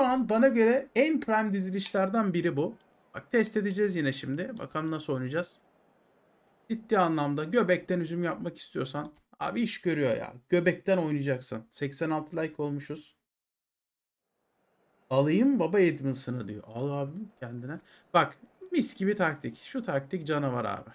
Şu an bana göre en prime dizilişlerden biri bu. Bak test edeceğiz yine şimdi. Bakalım nasıl oynayacağız. Ciddi anlamda göbekten üzüm yapmak istiyorsan abi iş görüyor ya. Göbekten oynayacaksın. 86 like olmuşuz. Alayım baba Edmondson'ı diyor. Al abi kendine. Bak mis gibi taktik. Şu taktik canavar abi.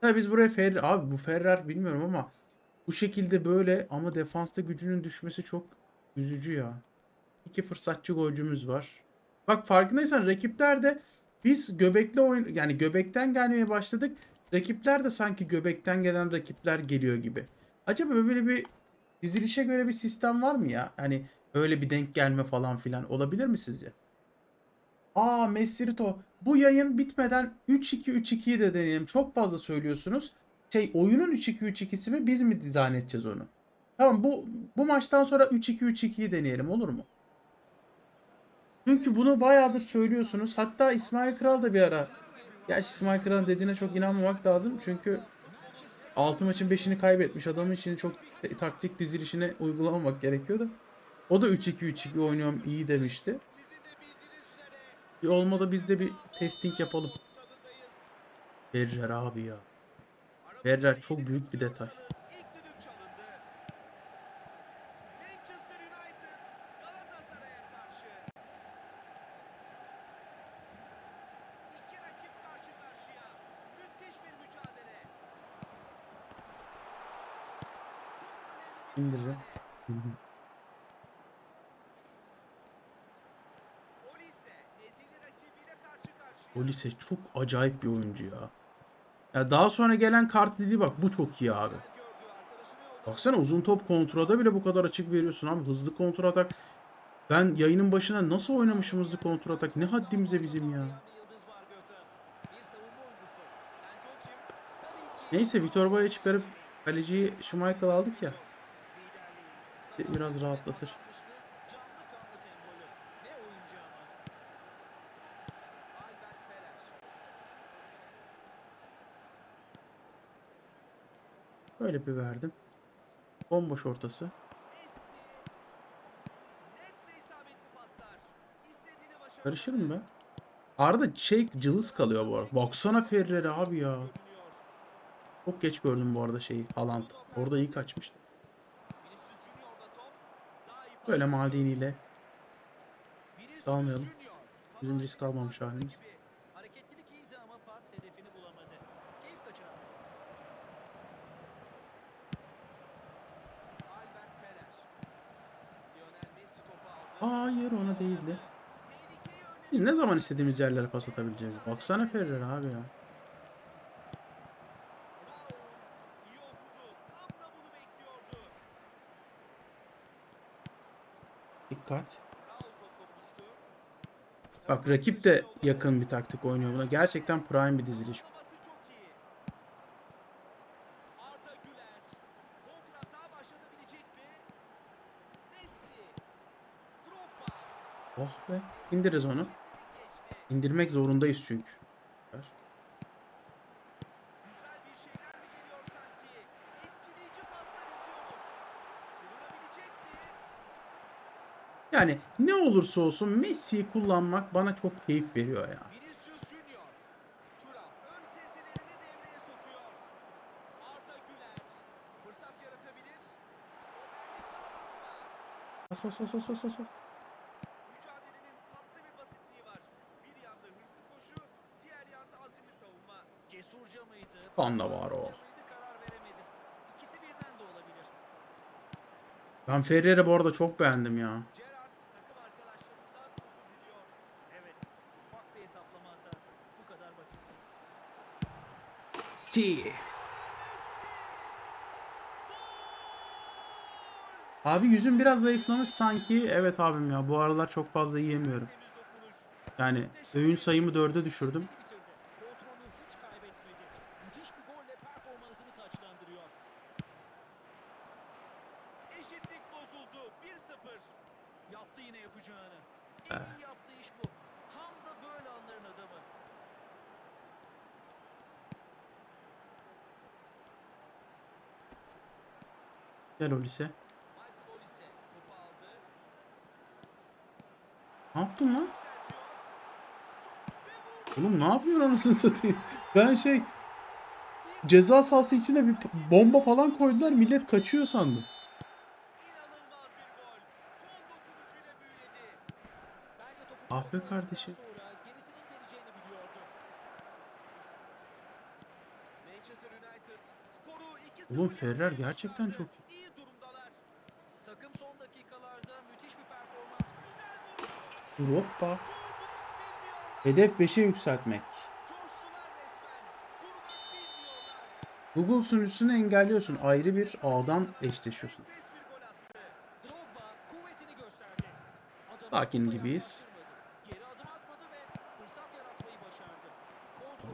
Tabii biz buraya Ferrer abi bu Ferrer bilmiyorum ama bu şekilde böyle ama defansta gücünün düşmesi çok üzücü ya. İki fırsatçı golcümüz var. Bak farkındaysan rakipler de biz göbekle oyun yani göbekten gelmeye başladık. Rakipler de sanki göbekten gelen rakipler geliyor gibi. Acaba böyle bir dizilişe göre bir sistem var mı ya? Hani öyle bir denk gelme falan filan olabilir mi sizce? Aa Messirito bu yayın bitmeden 3-2-3-2'yi de deneyelim. Çok fazla söylüyorsunuz. Şey oyunun 3-2-3-2'si mi biz mi dizayn edeceğiz onu? Tamam bu bu maçtan sonra 3-2-3-2'yi deneyelim olur mu? Çünkü bunu bayağıdır söylüyorsunuz. Hatta İsmail Kral da bir ara. Gerçi İsmail Kral'ın dediğine çok inanmamak lazım. Çünkü 6 maçın 5'ini kaybetmiş adamın için çok taktik dizilişine uygulamamak gerekiyordu. O da 3-2-3-2 oynuyorum iyi demişti. Bir olmadı biz de bir testing yapalım. Ferrer abi ya. Ferrer çok büyük bir detay. Karşıya. Olise çok acayip bir oyuncu ya. Ya daha sonra gelen kart dediği bak bu çok iyi abi. Baksana uzun top kontrada bile bu kadar açık veriyorsun abi. Hızlı kontratak. Ben yayının başına nasıl oynamışım hızlı kontratak? Ne haddimize bizim ya. Neyse Vitor Bay'a çıkarıp kaleciyi Schmeichel aldık ya. Biraz rahatlatır. Böyle bir verdim. Bomboş ortası. Karışır mı be? Arada şey cılız kalıyor bu arada. Baksana Ferrer'e abi ya. Çok geç gördüm bu arada şeyi. Haaland. Orada iyi kaçmıştı. Böyle Maldini ile Dalmayalım. Bizim risk almamış halimiz. Hayır ona değildi. Biz ne zaman istediğimiz yerlere pas atabileceğiz? Baksana Ferrer abi ya. Dikkat. Bak rakip de yakın bir taktik oynuyor buna. Gerçekten prime bir diziliş. Pası çok iyi. Arda Güler. Kontratağa başlatabilecek mi? Messi. Drogba. Be. İndiririz onu. İndirmek zorundayız çünkü. Yani ne olursa olsun Messi'yi kullanmak bana çok keyif veriyor ya. Junior. Thuram ön sezelerini devreye birden de olabilir. Ben Ferrer'i bu arada çok beğendim ya. Si. Abi yüzüm biraz zayıflamış sanki. Evet abim ya bu aralar çok fazla yiyemiyorum. Yani öğün sayımı dörde düşürdüm. Eşitlik bozuldu. 1-0. Yaptı yine yapacağını. En iyi yaptığı iş bu. Tam da böyle anların adamı. Gel Olise. Ne yaptın lan? Oğlum ne yapıyorsun anasını satayım? Ben şey ceza sahası içine bir bomba falan koydular millet kaçıyor sandım. İnanılmaz bir gol. Son dokunuşuyla büyüledi. Bence topu Ah be kaptırdıktan kardeşim. Sonra gerisinin geleceğini biliyordu. Manchester United skoru 2-0 Oğlum Ferrer gerçekten çok iyi. Takım son dakikalarda müthiş bir performans. Hoppa. Hedef 5'e yükseltmek. Google sunucusunu engelliyorsun. Ayrı bir ağdan eşleşiyorsun. Nefes bir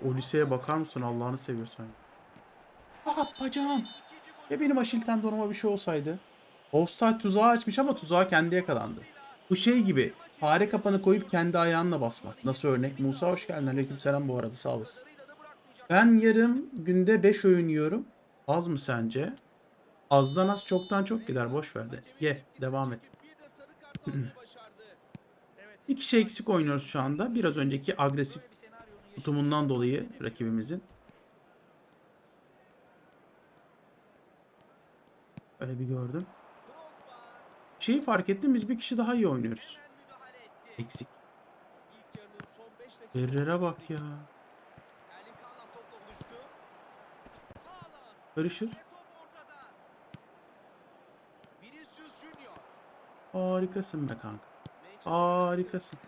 O liseye bakar mısın Allah'ını seviyorsan. Ah bacağım. Ya benim Aşil tendonuma bir şey olsaydı. Offside tuzağı açmış ama tuzağa kendi yakalandı. Bu şey gibi fare kapanı koyup kendi ayağınla basmak. Nasıl örnek? Musa hoş geldin. Aleykümselam bu arada sağ olasın. Ben yarım günde 5 oyun yiyorum. Az mı sence? Azdan az çoktan çok gider. Boş ver de. Ye. Devam et. Bir kişi eksik oynuyoruz şu anda. Biraz önceki agresif tutumundan dolayı rakibimizin. Öyle bir gördüm. Şeyi fark ettim biz bir kişi daha iyi oynuyoruz. Eksik. İlk yarının son 5 dakikası. Ferrer'e bak ya. Karışır. Harikasın be kanka. Harikasın.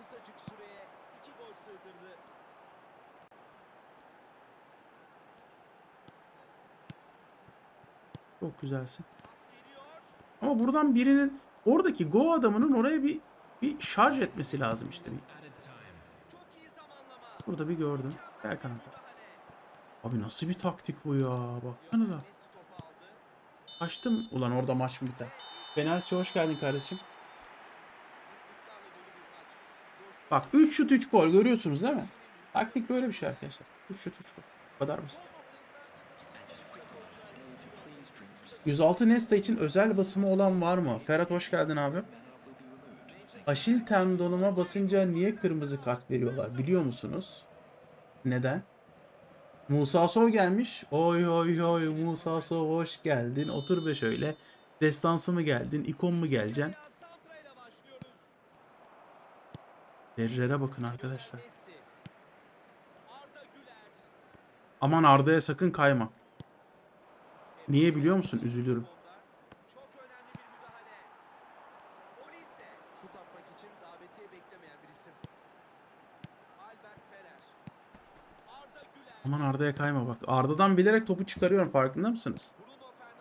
Çok güzelsin. Ama buradan birinin oradaki Go adamının oraya bir bir şarj etmesi lazım işte. Burada bir gördüm. Gel kanka. Abi nasıl bir taktik bu ya? Baksanıza. Messi topu aldı. Açtım. Ulan orada maç mı biter? Fenersi hoş geldin kardeşim. Bak 3 şut 3 gol görüyorsunuz değil mi? Taktik böyle bir şey arkadaşlar. 3 şut 3 gol. Bu kadar basit. 106 Nesta için özel basımı olan var mı? Ferhat hoş geldin abi. Aşil tendonuma basınca niye kırmızı kart veriyorlar biliyor musunuz? Neden? Musa Sov gelmiş. Oy oy oy Musa Sov hoş geldin. Otur be şöyle. Destansı mı geldin? İkon mu geleceksin? Ferrer'e bakın arkadaşlar. Aman Arda'ya sakın kayma. Niye biliyor musun? Üzülürüm. Aman Arda'ya kayma bak. Arda'dan bilerek topu çıkarıyorum farkında mısınız?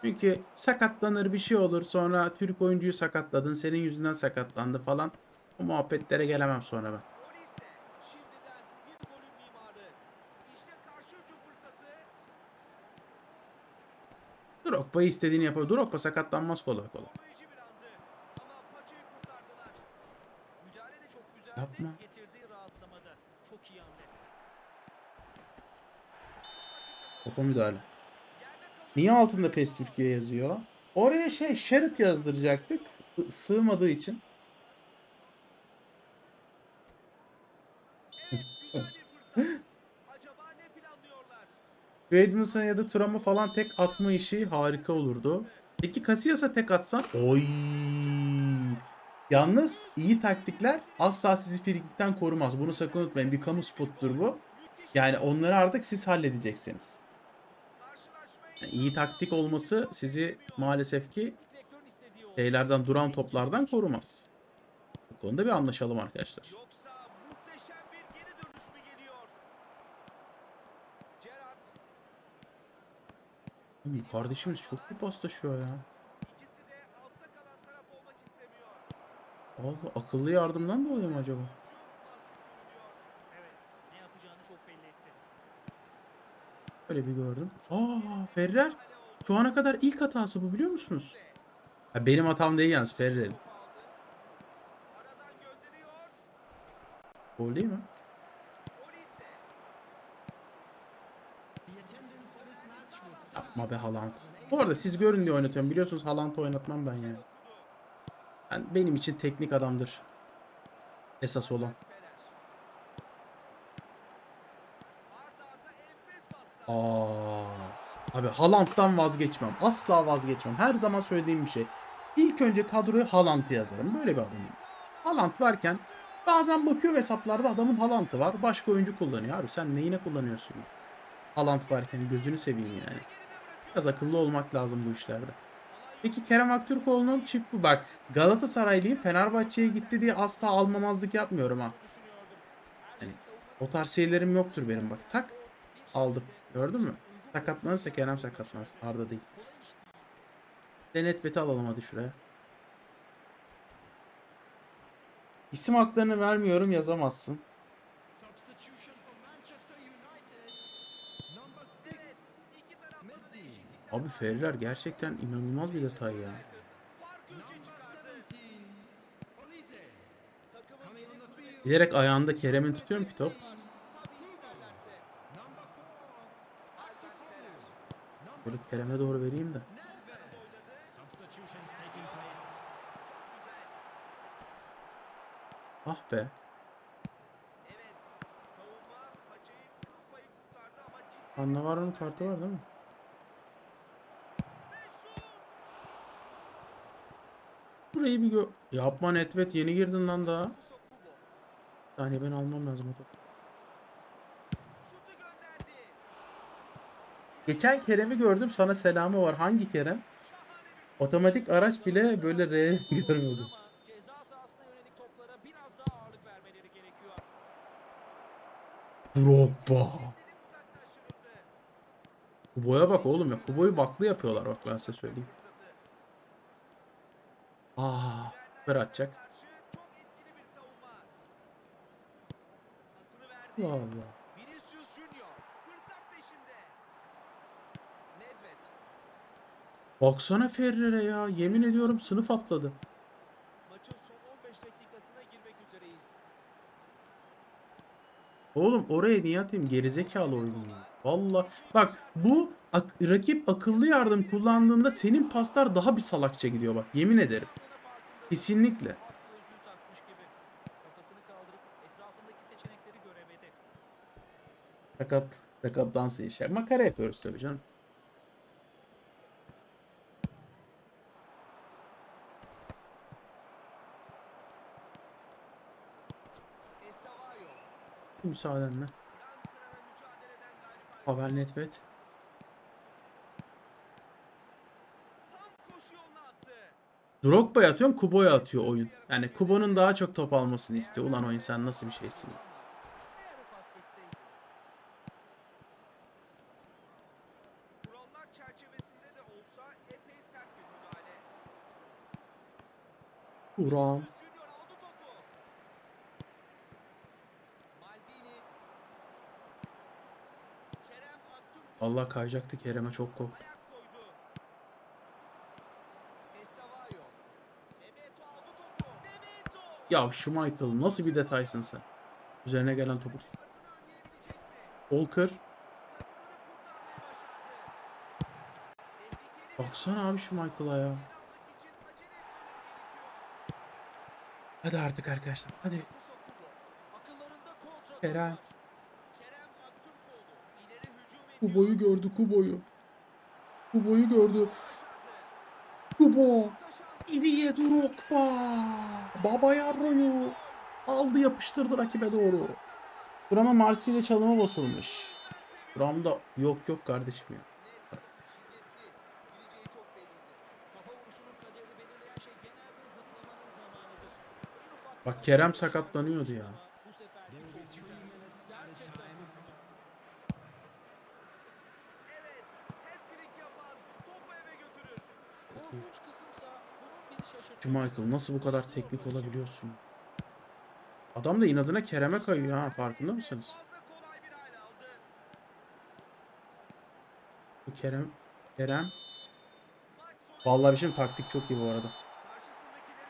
Çünkü sakatlanır bir şey olur. Sonra Türk oyuncuyu sakatladın. Senin yüzünden sakatlandı falan. O muhabbetlere gelemem sonra ben. Drogba'yı istediğini yapıyor. Drogba sakatlanmaz kolay kolay. Yapma. Topa müdahale. Niye altında PES Türkiye yazıyor? Oraya şey Şerit yazdıracaktık. Sığmadığı için güzel bir fırsat. Acaba ne planlıyorlar? Edmondson ya da Thuram'ı falan tek atma işi harika olurdu. Peki Casillas'a tek atsan? Oy. Yalnız iyi taktikler asla sizi frikikten korumaz. Bunu sakın unutmayın. Bir kamu spottur bu. Yani onları artık siz halledeceksiniz. Yani iyi taktik olması sizi maalesef ki şeylerden duran toplardan korumaz. Bu konuda bir anlaşalım arkadaşlar. Oğlum kardeşimiz çok iyi paslaşıyor ya. ikisi de altta kalan taraf olmak istemiyor. Allah akıllı yardımdan dolayı mı acaba? Hücum mahcup görünüyor. Evet, ne yapacağını çok belli etti. Öyle bir gördüm. Aa Ferrer şu ana kadar ilk hatası bu biliyor musunuz? Ha, benim hatam değil yalnız Ferrer'in. Gol değil mi? Yapma be Haaland. Bu arada siz görün diye oynatıyorum. Biliyorsunuz Haaland'ı oynatmam ben ya. Okudu. Ben, benim için teknik adamdır. Esas olan. Aa, abi Haaland'dan vazgeçmem. Asla vazgeçmem. Her zaman söylediğim bir şey. İlk önce kadroya Haaland'ı yazarım. Böyle bir adamım. Haaland varken bazen bakıyorum hesaplarda adamın Haaland'ı var. Başka oyuncu kullanıyor. Abi sen neyine kullanıyorsun? Haaland varken gözünü seveyim yani. Biraz akıllı olmak lazım bu işlerde. Peki Kerem Aktürkoğlu'nun çift bu. Bak Galatasaraylıyım Fenerbahçe'ye gitti diye asla almamazlık yapmıyorum ha. Yani, o tarz şeylerim yoktur benim bak. Tak aldım. Gördün mü? Sakatlanırsa Kerem sakatlansın. Arda değil. Denet Vet'i alalım hadi şuraya. İsim haklarını vermiyorum yazamazsın. Abi Ferrer gerçekten inanılmaz bir detay ya. Farkı üçe Number çıkardı. 17, Olise. Takımın Coming yeni on the kulesi field. Bilerek ayağında Kerem'in tutuyorum ki top. Böyle Kerem'e doğru vereyim de. Ah be. Ciddi. Cannavaro'nun kartı var değil mi? Ve şut. Burayı bir gö... Yapma Netvet yeni girdin lan daha. Saniye ben almam lazım o topu. Geçen Kerem'i gördüm sana selamı var. Hangi Kerem? Otomatik araç bile böyle R görmedim. Drogba. Kubo'ya bak oğlum ya. Kubo'yu baklı yapıyorlar bak ben size söyleyeyim. Aa, süper atacak. Allah Allah. Vinicius Junior fırsat peşinde. Nedved. Baksana Ferrer'e ya. Yemin ediyorum sınıf atladı. Maçın son 15 dakikasına girmek üzereyiz. Oğlum oraya niye atayım? Gerizekalı ya. Valla. Bak bu ak- rakip akıllı yardım kullandığında senin paslar daha bir salakça gidiyor bak. Yemin ederim. Kesinlikle. At gözlüğü takmış gibi. Kafasını kaldırıp etrafındaki seçenekleri göremedi. Sakat. Sakat dans işe. Makara yapıyoruz tabii canım. Müsaadenle. Ayrıldı. Pavel Nedved. Tam koşu yoluna attı. Drogba'ya atıyorum Kubo'ya atıyor oyun. Yani Kubo'nun daha çok top almasını istiyor. Ulan oyun sen nasıl bir şeysin ya. Eğer o pas geçseydi. Kurallar çerçevesinde de olsa epey sert bir müdahale. Uran. Vinicius Junior aldı topu. Maldini. Kerem Aktürkoğlu Allah kayacaktı Kerem'e çok korktum. ayak koydu. Estavayo. Bebeto aldı topu. Bebeto. Ya şu Michael nasıl bir detaysın sen. Üzerine gelen topu. Walker. Baksana abi şu Michael'a ya. Hadi artık arkadaşlar. Hadi. Kerem. Kubo'yu gördü Kubo'yu. Kubo'yu gördü. Kubo. Didier Drogba. Baba yarroyu. Aldı yapıştırdı rakibe doğru. Buram'a Marsilya çalıma basılmış. Buramda yok yok kardeşim ya. Net, şiddetli. Gireceği çok belliydi. Kafa vuruşunun kaderini belirleyen şey genelde zıplamanın zamanıdır. En ufak Bak Kerem sakatlanıyordu ya. Şu Michael nasıl bu kadar teknik olabiliyorsun? Adam da inadına Kerem'e kayıyor ha farkında mısınız? Bu Kerem Kerem Vallahi bir şey taktik çok iyi bu arada.